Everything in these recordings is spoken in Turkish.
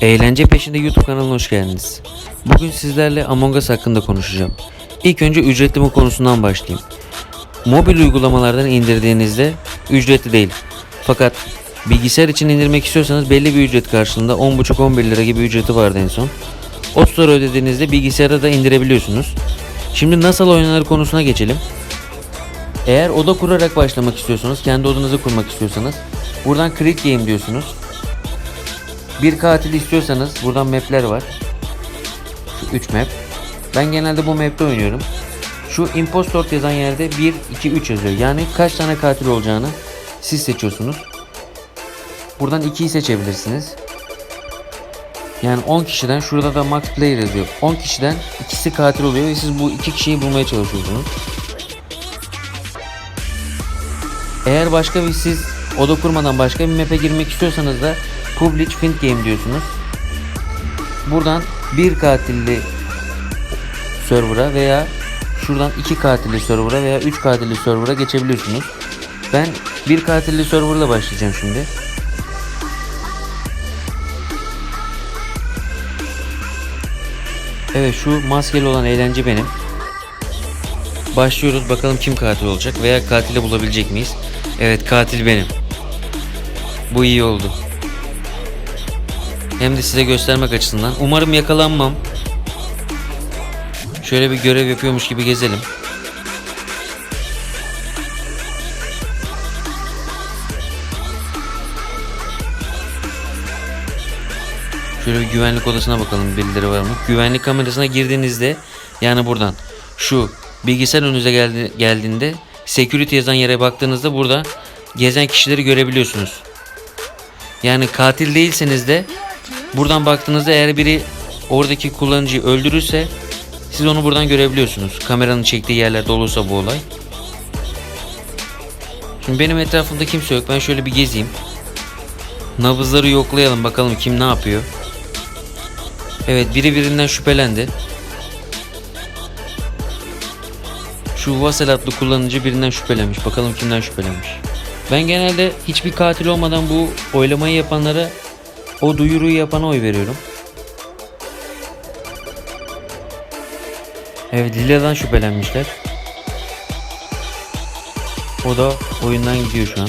Eğlence peşinde YouTube kanalına hoş geldiniz. Bugün sizlerle Among Us hakkında konuşacağım. İlk önce ücretli mi konusundan başlayayım. Mobil uygulamalardan indirdiğinizde ücretli değil. Fakat bilgisayar için indirmek istiyorsanız belli bir ücret karşılığında 10.5-11 lira gibi ücreti vardı en son. O tutarı ödediğinizde bilgisayara da indirebiliyorsunuz. Şimdi nasıl oynanır konusuna geçelim. Eğer oda kurarak başlamak istiyorsanız, kendi odanızı kurmak istiyorsanız buradan Create Game diyorsunuz. Bir katil istiyorsanız buradan mapler var. Şu 3 map. Ben genelde bu map'te oynuyorum. Şu impostor yazan yerde 1, 2, 3 yazıyor. Yani kaç tane katil olacağını siz seçiyorsunuz. Buradan 2'yi seçebilirsiniz. Yani 10 kişiden şurada da max player yazıyor. 10 kişiden ikisi katil oluyor ve siz bu iki kişiyi bulmaya çalışıyorsunuz. Eğer başka bir siz oda kurmadan başka bir map'e girmek istiyorsanız da Public Find Game diyorsunuz. Buradan bir katilli server'a veya şuradan iki katilli server'a veya üç katilli server'a geçebiliyorsunuz. Ben bir katilli server'la başlayacağım şimdi. Evet şu maskeli olan eğlence benim. Başlıyoruz bakalım kim katil olacak veya katili bulabilecek miyiz? Evet katil benim. Bu iyi oldu. Hem de size göstermek açısından. Umarım yakalanmam. Şöyle bir görev yapıyormuş gibi gezelim. Şöyle bir güvenlik odasına bakalım birileri var mı? Güvenlik kamerasına girdiğinizde yani buradan şu bilgisayar önünüze geldi, geldiğinde security yazan yere baktığınızda burada gezen kişileri görebiliyorsunuz. Yani katil değilseniz de buradan baktığınızda eğer biri oradaki kullanıcıyı öldürürse siz onu buradan görebiliyorsunuz. Kameranın çektiği yerlerde olursa bu olay. Şimdi benim etrafımda kimse yok. Ben şöyle bir gezeyim. Nabızları yoklayalım bakalım kim ne yapıyor. Evet biri birinden şüphelendi. Şu Vasel adlı kullanıcı birinden şüphelenmiş. Bakalım kimden şüphelenmiş. Ben genelde hiçbir katil olmadan bu oylamayı yapanlara o duyuruyu yapana oy veriyorum. Evet Lila'dan şüphelenmişler. O da oyundan gidiyor şu an.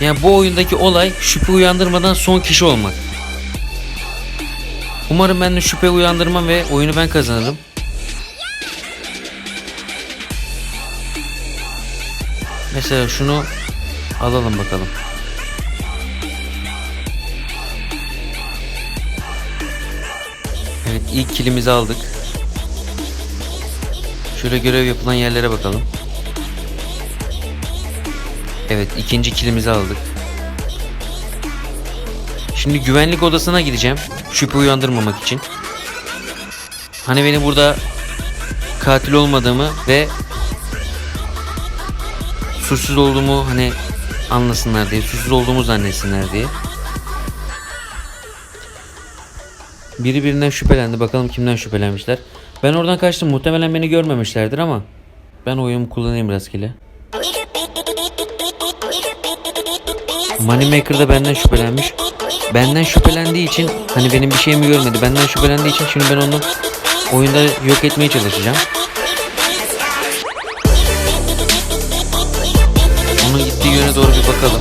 Yani bu oyundaki olay şüphe uyandırmadan son kişi olmak. Umarım ben de şüphe uyandırmam ve oyunu ben kazanırım. Mesela şunu alalım bakalım. Evet ilk kilimizi aldık. Şöyle görev yapılan yerlere bakalım. Evet ikinci kilimizi aldık. Şimdi güvenlik odasına gideceğim. Şüphe uyandırmamak için. Hani beni burada katil olmadığımı ve suçsuz olduğumu hani anlasınlar diye, suçsuz olduğumu zannetsinler diye. Biri birinden şüphelendi. Bakalım kimden şüphelenmişler. Ben oradan kaçtım. Muhtemelen beni görmemişlerdir ama ben oyumu kullanayım rastgele. Moneymaker da benden şüphelenmiş. Benden şüphelendiği için hani benim bir şeyimi görmedi. Benden şüphelendiği için şimdi ben onu oyunda yok etmeye çalışacağım. Gittiği yöne doğru bir bakalım.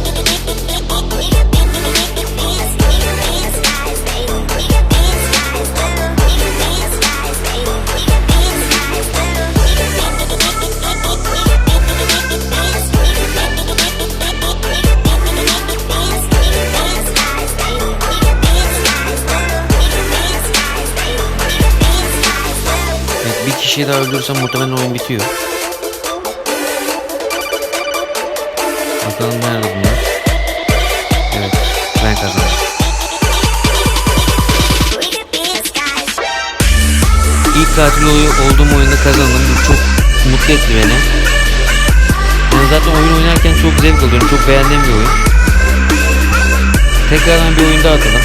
Evet, bir kişiyi daha öldürürsem muhtemelen oyun bitiyor. Bakalım nerede bunlar? Evet, ben kazandım. İlk katil ol- olduğum oyunda kazandım. Bu çok mutlu etti beni. Ben zaten oyun oynarken çok zevk alıyorum. Çok beğendiğim bir oyun. Tekrardan bir oyun daha atalım.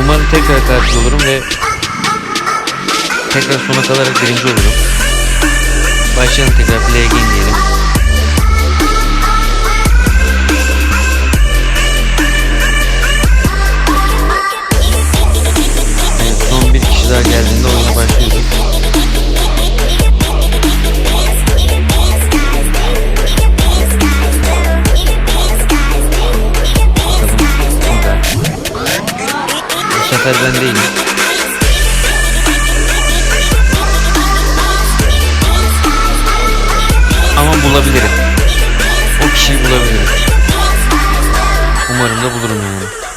Umarım tekrar katil olurum ve tekrar sona kalarak birinci olurum. Başlayalım tekrar play again diyelim. kişi daha geldiğinde oyuna başlıyorsun. Sefer ben değilim. Ama bulabilirim. O kişiyi bulabilirim. Umarım da bulurum yani.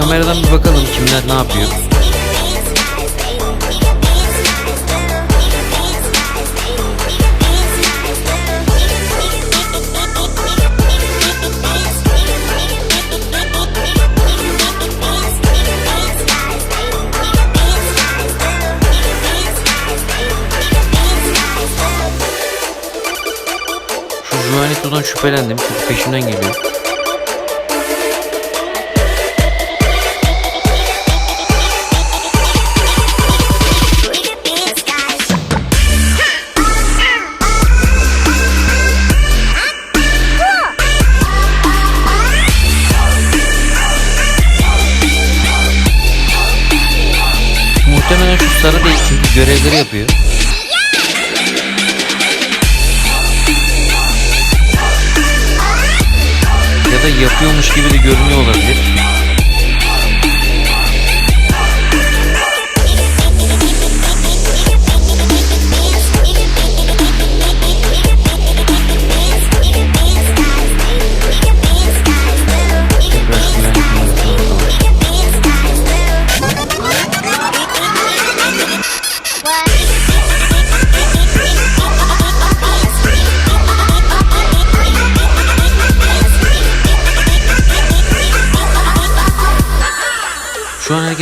Kameradan bir bakalım kimler ne yapıyor. Şu Juanito'dan şüphelendim çünkü peşimden geliyor.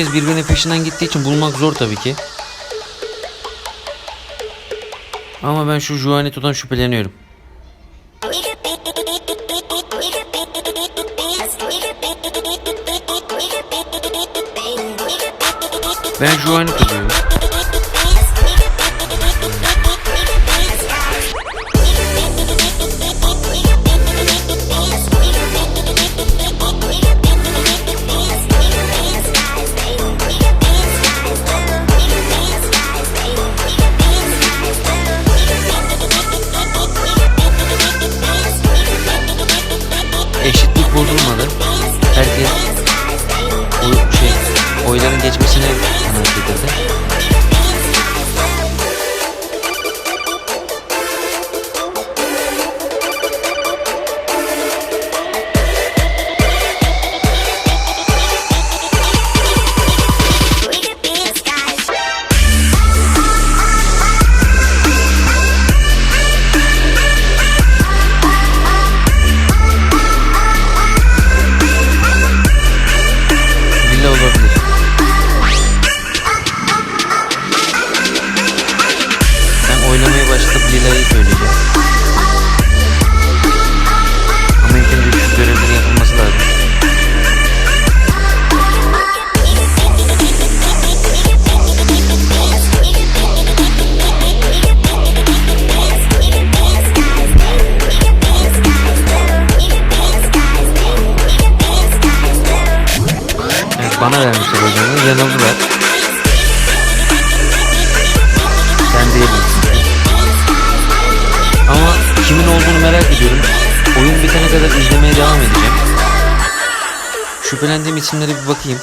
Herkes birbirinin peşinden gittiği için bulmak zor tabii ki. Ama ben şu Juanito'dan şüpheleniyorum. Ben Juanito diyorum. Bana vermişler oylarını. Yanıldılar. Ben değilim çünkü. Ama kimin olduğunu merak ediyorum. Oyun bitene kadar izlemeye devam edeceğim. Şüphelendiğim isimlere bir bakayım.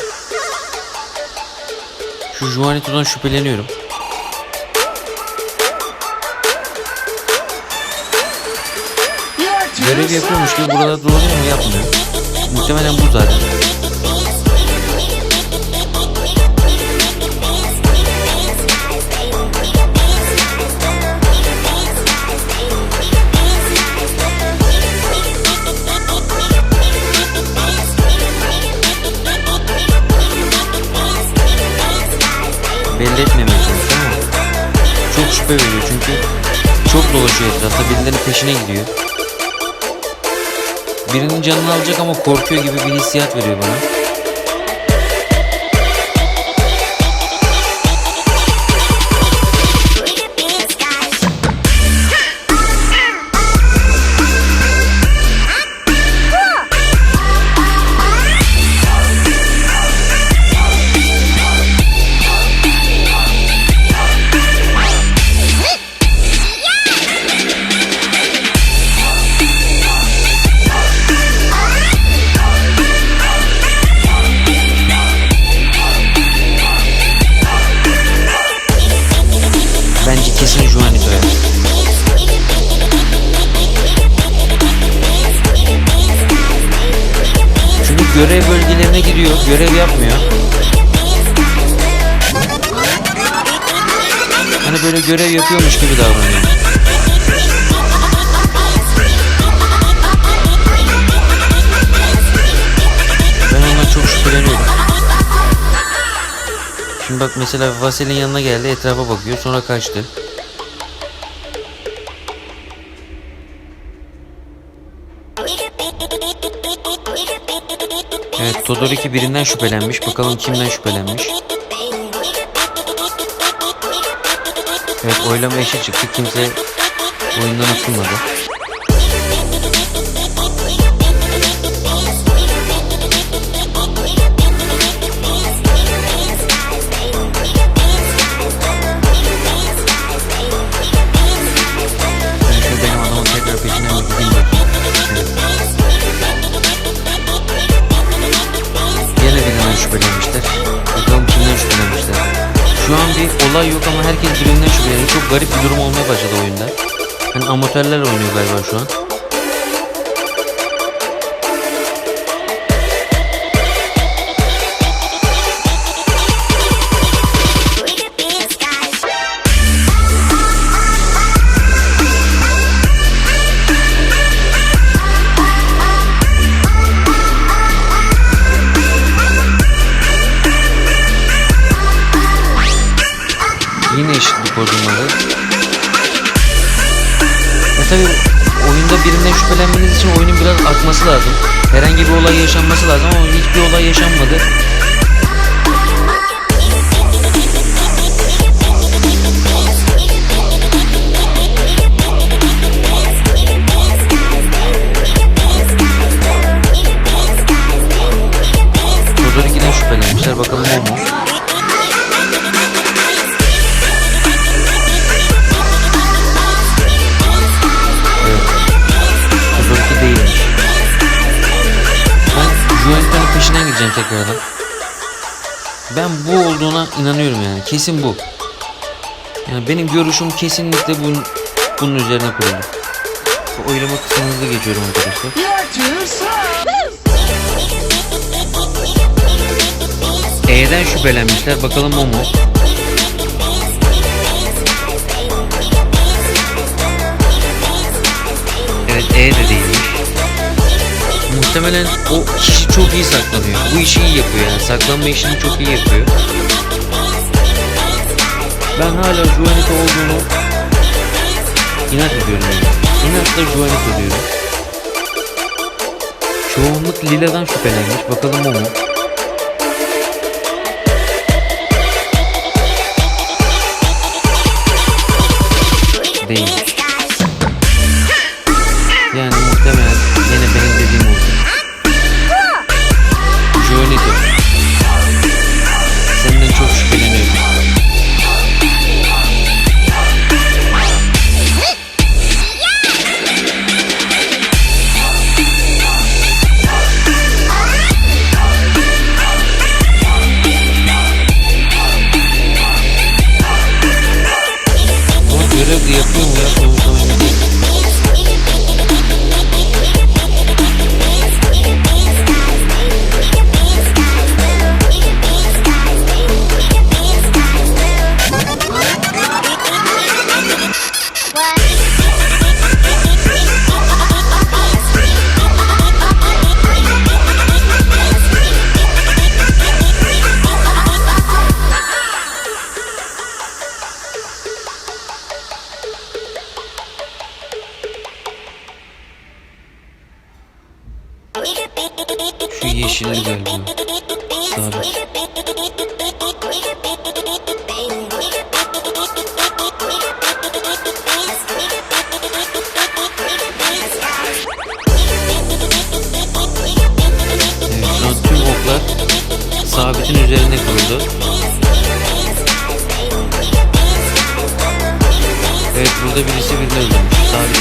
Şu Juanito'dan şüpheleniyorum. Görev yapıyormuş gibi burada dolanıyor ama yapmıyor. Muhtemelen bu zaten. Belli etmemeye çalışıyor ama çok şüphe veriyor çünkü çok dolaşıyor etrafta birilerinin peşine gidiyor. Birinin canını alacak ama korkuyor gibi bir hissiyat veriyor bana. Gidiyor. Görev yapmıyor. Hani böyle görev yapıyormuş gibi davranıyor. Ben ondan çok şüpheleniyorum. Şimdi bak mesela Vasil'in yanına geldi etrafa bakıyor sonra kaçtı. Evet Todoroki birinden şüphelenmiş. Bakalım kimden şüphelenmiş. Evet oylama eşit çıktı. Kimse oyundan atılmadı. Olay yok ama herkes birinden şüpheleniyor. Çok garip bir durum olmaya başladı oyunda. Hani amatörler oynuyor galiba şu an. Biraz akması lazım. Herhangi bir olay yaşanması lazım ama hiçbir olay yaşanmadı. Todoriki'den şüphelenmişler. Bakalım o Ben bu olduğuna inanıyorum yani. Kesin bu. Yani benim görüşüm kesinlikle bunun, bunun üzerine kuruldu. Bu oylama kısmınızda geçiyorum arkadaşlar. E'den şüphelenmişler. Bakalım o mu? Evet E de değilmiş. Muhtemelen o kişi çok iyi saklanıyor. Bu işi iyi yapıyor yani. Saklanma işini çok iyi yapıyor. Ben hala Juanito olduğunu inat ediyorum yani. İnatla Juanito diyorum. Çoğunluk Lila'dan şüphelenmiş. Bakalım o mu? Değil.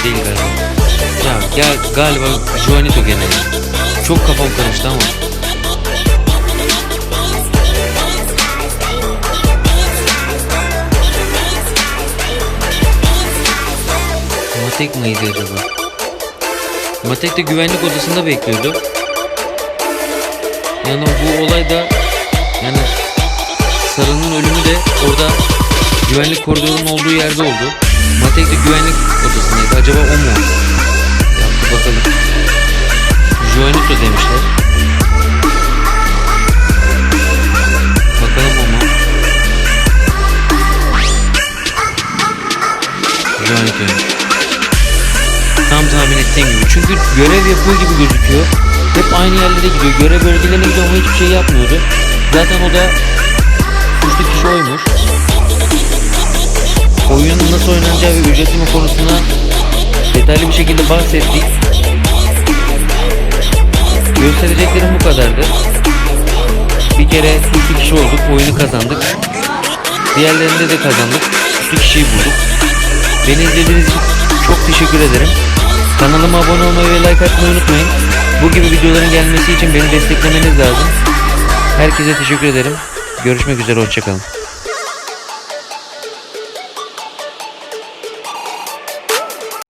Değil galiba. Ya gel galiba Juanito gene. Çok kafam karıştı ama. Matek mıydı acaba? Matek de güvenlik odasında bekliyordu. Yani bu olay da yani Sarı'nın ölümü de orada güvenlik koridorunun olduğu yerde oldu. Matek de güvenlik odasındaydı. Acaba o mu? Yaptı bakalım. Juanito demişler. Bakalım o mu? Juanito'ymuş. Tam tahmin ettiğim gibi. Çünkü görev yapıyor gibi gözüküyor. Hep aynı yerlere gidiyor. Görev bölgelerine gidiyor ama hiçbir şey yapmıyordu. Zaten o da suçlu kişi oymuş. Oyunun nasıl oynanacağı ve ücretli mi konusuna detaylı bir şekilde bahsettik. Göstereceklerim bu kadardı. Bir kere suçlu kişi olduk, oyunu kazandık. Diğerlerinde de kazandık. Suçlu kişiyi bulduk. Beni izlediğiniz için çok teşekkür ederim. Kanalıma abone olmayı ve like atmayı unutmayın. Bu gibi videoların gelmesi için beni desteklemeniz lazım. Herkese teşekkür ederim. Görüşmek üzere, hoşçakalın.